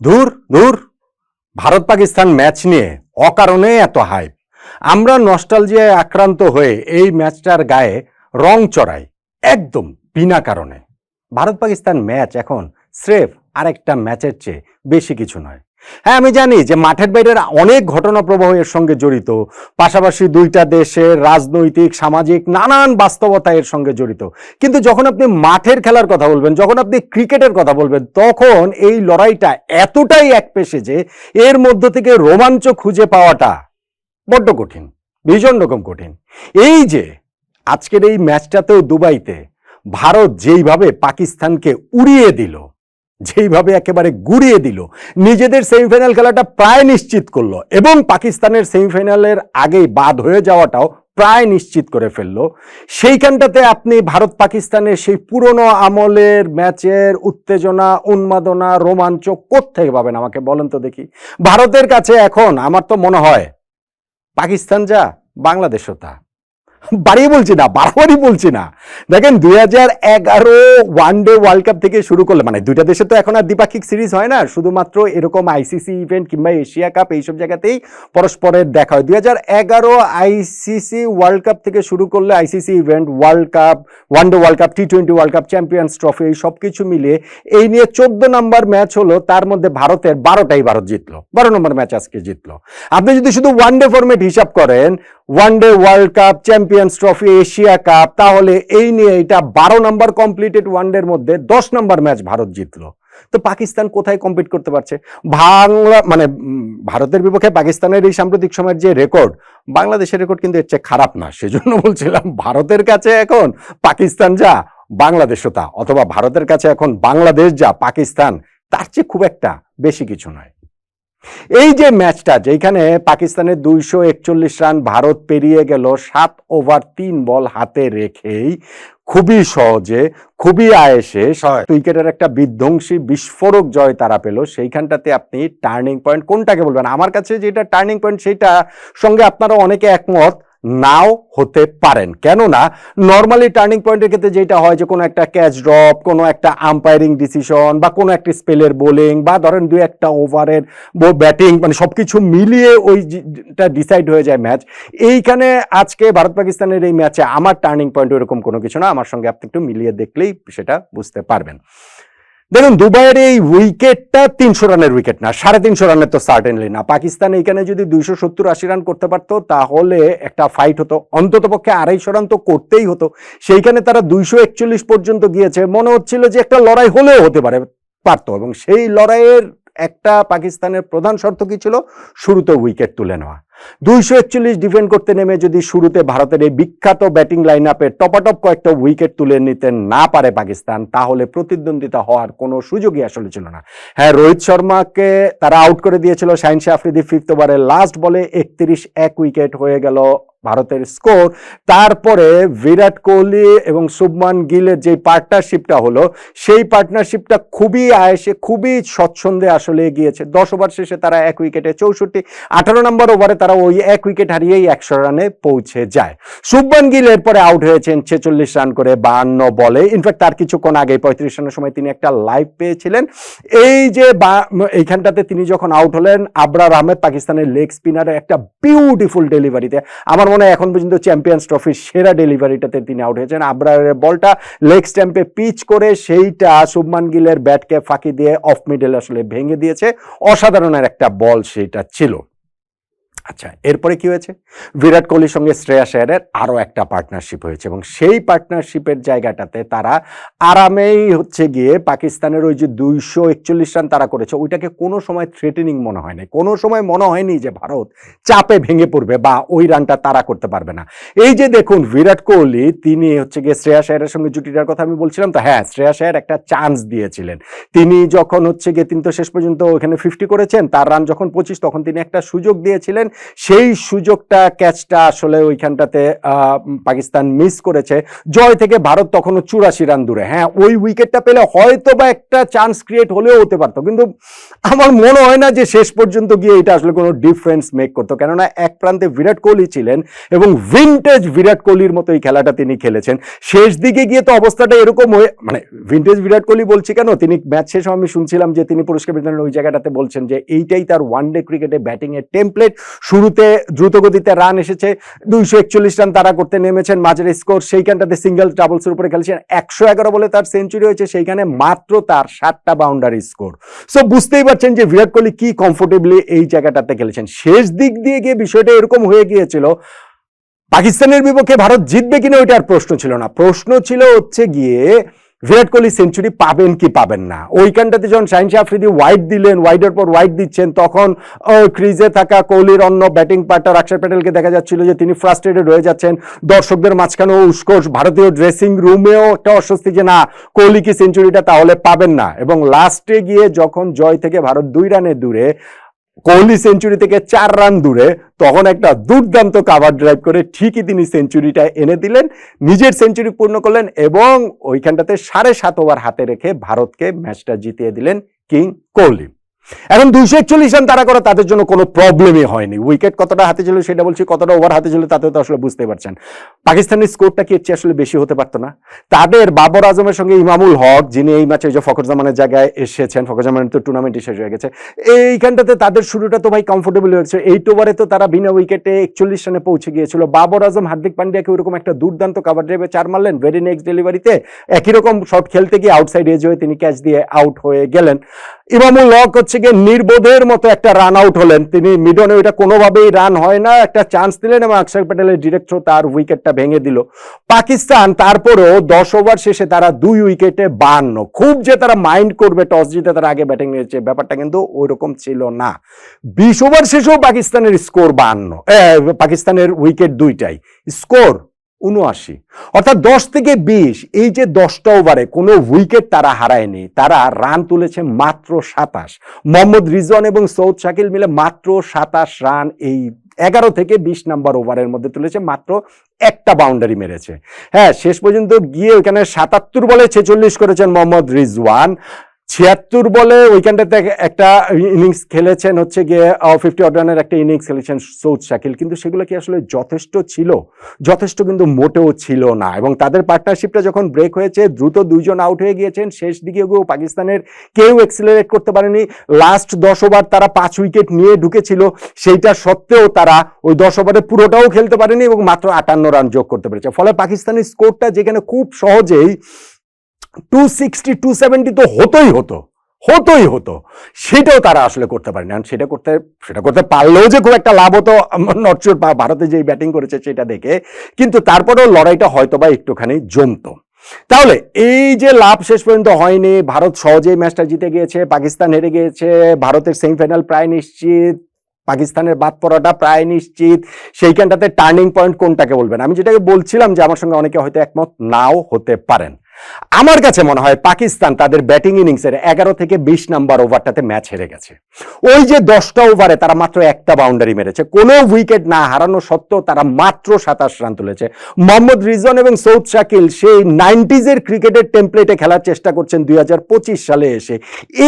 দূর ধুর ভারত পাকিস্তান ম্যাচ নিয়ে অকারণে এত হাইপ আমরা নস্টালজিয়ায় আক্রান্ত হয়ে এই ম্যাচটার গায়ে রং চড়াই, একদম বিনা কারণে। ভারত পাকিস্তান ম্যাচ এখন স্রেফ আরেকটা ম্যাচের চেয়ে বেশি কিছু নয়। হ্যাঁ আমি জানি যে মাঠের বাইরের অনেক ঘটনা প্রবাহ এর সঙ্গে জড়িত। পাশাপাশি দুইটা দেশের রাজনৈতিক, সামাজিক, নানান বাস্তবতা এর সঙ্গে জড়িত। কিন্তু যখন আপনি মাঠের খেলার কথা বলবেন, যখন আপনি ক্রিকেটের কথা বলবেন, তখন এই লড়াইটা এতটাই এক পেশে যে এর মধ্য থেকে রোমাঞ্চ খুঁজে পাওয়াটা বড্ড কঠিন, ভীষণ রকম কঠিন। এই যে আজকের এই ম্যাচটাতেও দুবাইতে ভারত যেইভাবে পাকিস্তানকে উড়িয়ে দিল যেইভাবে একেবারে গুড়িয়ে দিল। নিজেদের সেমিফাইনাল খেলাটা প্রায় নিশ্চিত করল এবং পাকিস্তানের সেমিফাইনালের আগেই বাদ হয়ে যাওয়াটাও প্রায় নিশ্চিত করে ফেলল। সেইখানটাতে আপনি ভারত পাকিস্তানের সেই পুরনো আমলের ম্যাচের উত্তেজনা, উন্মাদনা, রোমাঞ্চ কোত্থেকে পাবেন আমাকে বলেন তো দেখি। ভারতের কাছে এখন আমার তো মনে হয় পাকিস্তান যা, বাংলাদেশও তা। বাড়িয়ে বলছি না, বাড়াবাড়ি বলছি না। দেখেন দুই হাজার এগারো ওয়ান ডে ওয়ার্ল্ড কাপ থেকে শুরু করলে মানে দুইটা দেশে তো এখন আর দ্বিপাক্ষিক সিরিজ হয় না, শুধুমাত্র এরকম আইসিসি ইভেন্ট কিংবা এশিয়া কাপ এইসব জায়গাতেই পরস্পরের দেখা হয়। দুই হাজার এগারো আইসিসি ওয়ার্ল্ড কাপ থেকে শুরু করলে ICC event world cup one day world cup T twenty world cup champions trophy এই সব কিছু মিলিয়ে এই নিয়ে চোদ্দ নম্বর ম্যাচ হলো, তার মধ্যে ভারতের বারোটাই ভারত জিতলো, বারো নম্বর ম্যাচ আজকে জিতলো। আপনি যদি শুধু ওয়ান ডে ফরম্যাট হিসাব করেন one day world cup champions trophy Asia cup তাহলে এই নিয়ে এটা বারো নম্বর কমপ্লিটেড ওয়ান ডের মধ্যে দশ নম্বর ম্যাচ ভারত জিতলো। তো পাকিস্তান কোথায় কম্পিট করতে পারছে? বাংলা মানে ভারতের বিপক্ষে পাকিস্তানের এই সাম্প্রতিক সময়ের যে রেকর্ড বাংলাদেশের রেকর্ড কিন্তু এর চেয়ে খারাপ না, সেজন্য বলছিলাম ভারতের কাছে এখন পাকিস্তান যা বাংলাদেশও তা, অথবা ভারতের কাছে এখন বাংলাদেশ যা, পাকিস্তান, তার চেয়ে খুব একটা বেশি কিছু নয়। এই যে ম্যাচটা যেখানে পাকিস্তানের দুইশো একচল্লিশ রান ভারত পেরিয়ে গেল সাত ওভার তিন বল হাতে রেখেই খুবই সহজে খুবই আয়েসে উইকেটের একটা বিধ্বংসী বিস্ফোরক জয় তারা পেল। সেইখানটাতে আপনি টার্নিং পয়েন্ট কোনটাকে বলবেন? আমার কাছে যেটা টার্নিং পয়েন্ট সেটা সঙ্গে আপনারা অনেকে একমত। নাও হতে পারেন। কেননা নর্মালি টার্নিং পয়েন্টের ক্ষেত্রে যেটা হয় যে কোনো একটা ক্যাচ ড্রপ কোনো একটা আম্পায়ারিং ডিসিশন বা কোনো একটা স্পেলের বোলিং বা ধরেন দু একটা ওভারের ব্যাটিং মানে সব কিছু মিলিয়ে ওইটা ডিসাইড হয়ে যায় ম্যাচ এইখানে আজকে ভারত পাকিস্তানের এই ম্যাচে আমার টার্নিং পয়েন্ট এরকম কোনো কিছু না। আমার সঙ্গে আপনি একটু মিলিয়ে দেখলেই সেটা বুঝতে পারবেন। দেখুন, দুবাইয়ের এই উইকেটটা তিনশো রানের উইকেট না, সাড়ে তিনশো রানের তো সার্টেনলি না। পাকিস্তান এইখানে যদি দুইশো সত্তর আশি রান করতে পারতো, তাহলে একটা ফাইট হতো। অন্তত পক্ষে আড়াইশো রান তো করতেই হতো। সেইখানে তারা দুইশো একচল্লিশ পর্যন্ত গিয়েছে। মনে হচ্ছিল যে একটা লড়াই হলেও হতে পারে, পারতো। এবং সেই লড়াইয়ের একটা পাকিস্তানের প্রধান শর্ত কি ছিল? শুরুতে উইকেট তুলে নেওয়া। দুইশো একচল্লিশ ডিফেন্ড করতে নেমে যদি শুরুতে ভারতের এই বিখ্যাত ব্যাটিং লাইন আপে টপাটপ কয়েকটা উইকেট তুলে নিতে না পারে পাকিস্তান, তাহলে প্রতিদ্বন্দ্বিতা হওয়ার কোনো সুযোগই আসলে ছিল না। হ্যাঁ রোহিত শর্মাকে তারা আউট করে দিয়েছিল শাহিন শাহ আফ্রিদি ফিফথ ওভারে লাস্ট বলে একত্রিশ এক উইকেট হয়ে গেল ভারতের স্কোর তারপরে বিরাট কোহলি এবং শুভমান গিলের যে পার্টনারশিপটা হলো, সেই পার্টনারশিপটা খুবই আয়েসে, খুবই স্বচ্ছন্দে আসলে গিয়েছে দশ ওভার শেষে তারা এক উইকেটে চৌষট্টি, আঠারো নম্বর ওভারে তারা ওই এক উইকেট হারিয়েই একশো রানে পৌঁছে যায়। শুভমান গিল এরপরে আউট হয়েছেন ছেচল্লিশ রান করে বাহান্ন বলে। ইনফ্যাক্ট তার কিছুক্ষণ আগে পঁয়ত্রিশ রানের সময় তিনি একটা লাইভ পেয়েছিলেন। এই যে এইখানটাতে তিনি যখন আউট হলেন, আবরার আহমেদ পাকিস্তানের লেগ স্পিনারের একটা বিউটিফুল ডেলিভারিতে আমার মনে হয় এখন পর্যন্ত চ্যাম্পিয়ন্স ট্রফির সেরা ডেলিভারিটাতে তিনি আউট হয়েছেন। আবরারের বলটা লেগ স্ট্যাম্পে পিচ করে সেইটা শুভমান গিলের ব্যাটকে ফাঁকি দিয়ে অফ মিডল আসলে ভেঙে দিয়েছে। অসাধারণের একটা বল সেটা ছিল। আচ্ছা এরপরে কি হয়েছে? বিরাট কোহলির সঙ্গে শ্রেয়া শেয়ারের আরও একটা পার্টনারশিপ হয়েছে এবং সেই পার্টনারশিপের জায়গাটাতে তারা আরামেই হচ্ছে গিয়ে পাকিস্তানের ওই যে দুইশো একচল্লিশ রান তারা করেছে, ওইটাকে কোনো সময় থ্রেটেনিং মনে হয়নি কোনো সময় মনে হয়নি যে ভারত চাপে ভেঙে পড়বে বা ওই রানটা তারা করতে পারবে না। এই যে দেখুন, বিরাট কোহলি, তিনি হচ্ছে গিয়ে শ্রেয়া শেয়ারের সঙ্গে জুটিটার কথা আমি বলছিলাম তো হ্যাঁ শ্রেয়া শেয়ার একটা চান্স দিয়েছিলেন। তিনি যখন হচ্ছে গিয়ে, তিনি তো শেষ পর্যন্ত ওখানে ফিফটি করেছেন, তার রান যখন পঁচিশ, তখন তিনি একটা সুযোগ দিয়েছিলেন সেই সুযোগটা, ক্যাচটা আসলে ওইখানটাতে পাকিস্তান মিস করেছে। জয় থেকে ভারত তখনও চুরাশি রান দূরে। হ্যাঁ ওই উইকেটটা পেলে হয়তো বা একটা চান্স ক্রিয়েট হলেও হতে পারতো। কিন্তু আমার মনে হয় না যে শেষ পর্যন্ত গিয়ে এটা আসলে কোনো ডিফারেন্স মেক করতো। কেননা এক প্রান্তে বিরাট কোহলি ছিলেন এবং ভিনটেজ বিরাট কোহলির মতো এই খেলাটা তিনি খেলেছেন। শেষ দিকে গিয়ে তো অবস্থাটা এরকম হয়ে মানে ভিনটেজ বিরাট কোহলি বলছি কেন? তিনি ম্যাচ শেষে আমি শুনছিলাম যে তিনি পুরস্কার বিতরণের ওই জায়গাটাতে বলছেন যে এইটাই তার ওয়ান ডে ক্রিকেটে ব্যাটিং এর টেমপ্লেট শুরুতে দ্রুতগতিতে রান এসেছে। দুইশো একচল্লিশ রান তারা করতে নেমেছেন। মাঝের স্কোর সেইখানটাতে সিঙ্গেল ডাবলসের উপরে খেলেছেন। একশো এগারো বলে তার সেঞ্চুরি হয়েছে। সেইখানে মাত্র তার সাতটা বাউন্ডারি স্কোর সো বুঝতেই পারছেন যে বিরাট কোহলি কি কমফোর্টেবলি এই জায়গাটাতে খেলেছেন। শেষ দিক দিয়ে গিয়ে বিষয়টা এরকম হয়ে গিয়েছিল, পাকিস্তানের বিপক্ষে ভারত জিতবে কিনা ওইটার প্রশ্ন ছিল না। প্রশ্ন ছিল হচ্ছে গিয়ে বিরাট কোহলি সেঞ্চুরি পাবেন কি পাবেন না। ওইখানটাতে যখন শাহিন শাহ আফ্রিদি ওয়াইড দিলেন ওয়াইডের পর ওয়াইড দিচ্ছেন, তখন ক্রিজে থাকা কোহলির অন্য ব্যাটিং পার্টনার অক্ষর প্যাটেলকে দেখা যাচ্ছিল যে তিনি ফ্রাস্ট্রেটেড হয়ে যাচ্ছেন। দর্শকদের মাঝখানেও উস্কোষ, ভারতীয় ড্রেসিং রুমেও একটা অস্বস্তি যে, না, কোহলি কি সেঞ্চুরিটা তাহলে পাবেন না। এবং লাস্টে গিয়ে যখন জয় থেকে ভারত দুই রানে দূরে কোহলি সেঞ্চুরি থেকে চার রান দূরে, তখন একটা দুর্দান্ত কাভার ড্রাইভ করে ঠিকই তিনি সেঞ্চুরিটা এনে দিলেন, নিজের সেঞ্চুরি পূর্ণ করলেন এবং ওইখানটাতে সাড়ে সাত ওভার হাতে রেখে ভারতকে ম্যাচটা জিতিয়ে দিলেন কিং কোহলি। এখন দুইশো একচল্লিশ রান তারা করা তাদের জন্য কোনো প্রবলেমই হয়নি। উইকেট কতটা হাতে ছিল সেটা বলছি, কতটা ওভার হাতে ছিল তাতে তো আসলে বুঝতে পারছেন। পাকিস্তানের স্কোরটা কি এর আসলে বেশি হতে পারতো না? তাদের বাবর আজমের সঙ্গে ইমামুল হক, যিনি এই ম্যাচে যে ফখর জামানের জায়গায় এসেছেন ফখর জামানের তো টুর্নামেন্ট শেষ হয়ে গেছে। এইখানটাতে তাদের শুরুটা তো ভাই কমফোর্টেবল হয়েছে। এইট ওভারে তো তারা বিনা উইকেটে একচল্লিশ রানে পৌঁছে গিয়েছিল। বাবর আজম, হার্দিক পান্ডিয়াকে ওরকম একটা দুর্দান্ত কাভার ড্রাইভে চার মারলেন। ভেরি নেক্সট ডেলিভারিতে একই রকম শট খেলতে গিয়ে আউটসাইড এজ হয়ে তিনি ক্যাচ দিয়ে আউট হয়ে গেলেন। ইমামুল হক হচ্ছে গিয়ে নির্বোধের মতো একটা রান আউট হলেন। তিনি মিডনে ওইটা কোনোভাবেই রান হয় না, একটা চান্স দিলেন এবং অক্ষর প্যাটেলের ডিরেক্ট তার উইকেটটা ভেঙে দিল। পাকিস্তান তারপরেও দশ ওভার শেষে তারা দুই উইকেটে বান্ন। খুব যে তারা মাইন্ড করবে টস জিতে তারা আগে ব্যাটিং নিয়েছে, ব্যাপারটা কিন্তু ওই রকম ছিল না। বিশ ওভার শেষেও পাকিস্তানের স্কোর বান্ন পাকিস্তানের উইকেট দুইটাই। স্কোর উনআশি অর্থাৎ দশ থেকে বিশ, এই যে দশটা ওভারে কোনো উইকেট তারা হারায়নি, তারা রান তুলেছে মাত্র সাতাশ। মোহাম্মদ রিজওয়ান এবং সৌদ শাকিল মিলে মাত্র সাতাশ রান এই এগারো থেকে বিশ নাম্বার ওভারের মধ্যে তুলেছে, মাত্র একটা বাউন্ডারি মেরেছে। হ্যাঁ শেষ পর্যন্ত গিয়ে ওইখানে সাতাত্তর বলে ছেচল্লিশ করেছেন মোহাম্মদ রিজওয়ান। ছিয়াত্তর বলে ওইখানটাতে একটা ইনিংস খেলেছেন হচ্ছে গিয়ে ফিফটি রানের একটা ইনিংস খেলেছেন সৌদ শাকিল। কিন্তু সেগুলো কি আসলে যথেষ্ট ছিল? যথেষ্ট কিন্তু মোটেও ছিল না। এবং তাদের পার্টনারশিপটা যখন ব্রেক হয়েছে, দ্রুত দুইজন আউট হয়ে গিয়েছেন। শেষ দিকে গিয়েও পাকিস্তানের কেউ এক্সিলারেট করতে পারেনি। লাস্ট দশ ওভার তারা পাঁচ উইকেট নিয়ে ঢুকেছিল। সেইটা সত্ত্বেও তারা ওই দশ ওভারে পুরোটাও খেলতে পারেনি এবং মাত্র আটান্ন রান যোগ করতে পেরেছে। ফলে পাকিস্তানের স্কোরটা যেখানে খুব সহজেই টু সিক্সটি টু সেভেন্টি তো হতোই হতো হতোই হতো। সেটাও তারা আসলে করতে পারেনি। আর সেটা করতে সেটা করতে পারলেও যে খুব একটা লাভ হতো নটচুর ভারতে যেই ব্যাটিং করেছে সেটা দেখে। কিন্তু তারপরেও লড়াইটা হয়তো বা একটুখানি জমতো। তাহলে এই যে লাভ শেষ পর্যন্ত হয়নি, ভারত সহজেই ম্যাচটা জিতে গিয়েছে, পাকিস্তান হেরে গিয়েছে, ভারতের সেমিফাইনাল প্রায় নিশ্চিত, পাকিস্তানের বাদ পড়াটা প্রায় নিশ্চিত, সেইখানটাতে টার্নিং পয়েন্ট কোনটাকে বলবেন? আমি যেটাকে বলছিলাম যে আমার সঙ্গে অনেকে হয়তো একমত, নাও হতে পারেন। আমার কাছে মনে হয় পাকিস্তান তাদের ব্যাটিং ইনিংসের এগারো থেকে বিশ নাম্বার ওভারটাতে ম্যাচ হেরে গেছে। ওই যে দশটা ওভারে তারা মাত্র একটা বাউন্ডারি মেরেছে। কোনো উইকেট না হারানো সত্ত্বেও তারা মাত্র সাতাশ রান তুলেছে। মোহাম্মদ রিজন এবং সৌদ শাকিল সেই নাইনটিজের ক্রিকেটের টেমপ্লেটে খেলার চেষ্টা করছেন দুই হাজার পঁচিশ সালে এসে।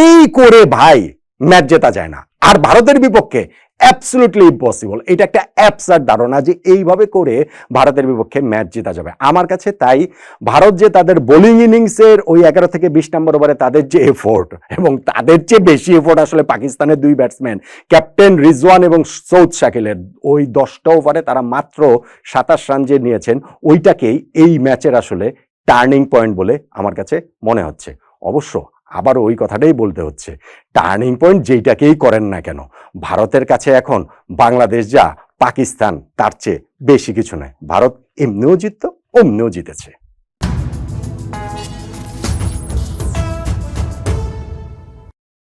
এই করে ভাই ম্যাচ জেতা যায় না। আর ভারতের বিপক্ষে অ্যাবসলুটলি ইম্পসিবল এটা একটা অ্যাপসার ধারণা যে এইভাবে করে ভারতের বিপক্ষে ম্যাচ জেতা যাবে। আমার কাছে তাই ভারত যে তাদের বোলিং ইনিংসের ওই এগারো থেকে বিশ নম্বর ওভারে তাদের যে এফোর্ট এবং তাদের চেয়ে বেশি এফোর্ট আসলে পাকিস্তানের দুই ব্যাটসম্যান ক্যাপ্টেন রিজওয়ান এবং সৌদ শাকিলের ওই দশটা ওভারে তারা মাত্র সাতাশ রান যে নিয়েছেন, ওইটাকেই এই ম্যাচের আসলে টার্নিং পয়েন্ট বলে আমার কাছে মনে হচ্ছে। অবশ্য আবার ওই কথাটাই বলতে হচ্ছে। টার্নিং পয়েন্ট যেইটাকেই করেন না কেন, ভারতের কাছে এখন বাংলাদেশ যা, পাকিস্তান তার চেয়ে বেশি কিছু নয়। ভারত এমনিও জিতত, অমনিও জিতেছে।